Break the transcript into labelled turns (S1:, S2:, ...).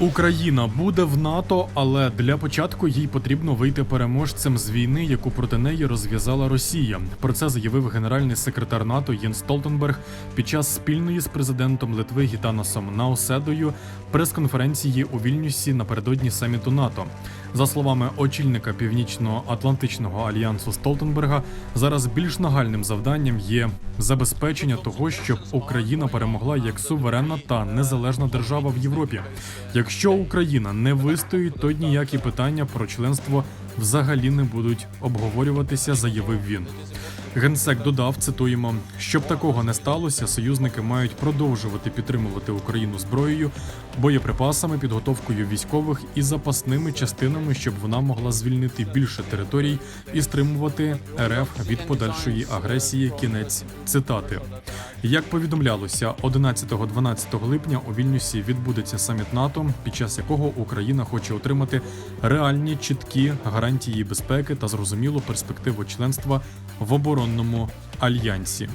S1: Україна буде в НАТО, але для початку їй потрібно вийти переможцем з війни, яку проти неї розв'язала Росія. Про це заявив генеральний секретар НАТО Єн Столтенберг під час спільної з президентом Литви Гітаносом Науседою прес-конференції у Вільнюсі напередодні саміту НАТО. За словами очільника Північно-Атлантичного альянсу Столтенберга, зараз більш нагальним завданням є забезпечення того, щоб Україна перемогла як суверенна та незалежна держава в Європі. Якщо Україна не вистоїть, то ніякі питання про членство взагалі не будуть обговорюватися, заявив він. Генсек додав, цитуємо, щоб такого не сталося, союзники мають продовжувати підтримувати Україну зброєю, боєприпасами, підготовкою військових і запасними частинами, щоб вона могла звільнити більше територій і стримувати РФ від подальшої агресії. Кінець цитати. Як повідомлялося, 11-12 липня у Вільнюсі відбудеться саміт НАТО, під час якого Україна хоче отримати реальні чіткі гарантії безпеки та зрозумілу перспективу членства в оборонному альянсі.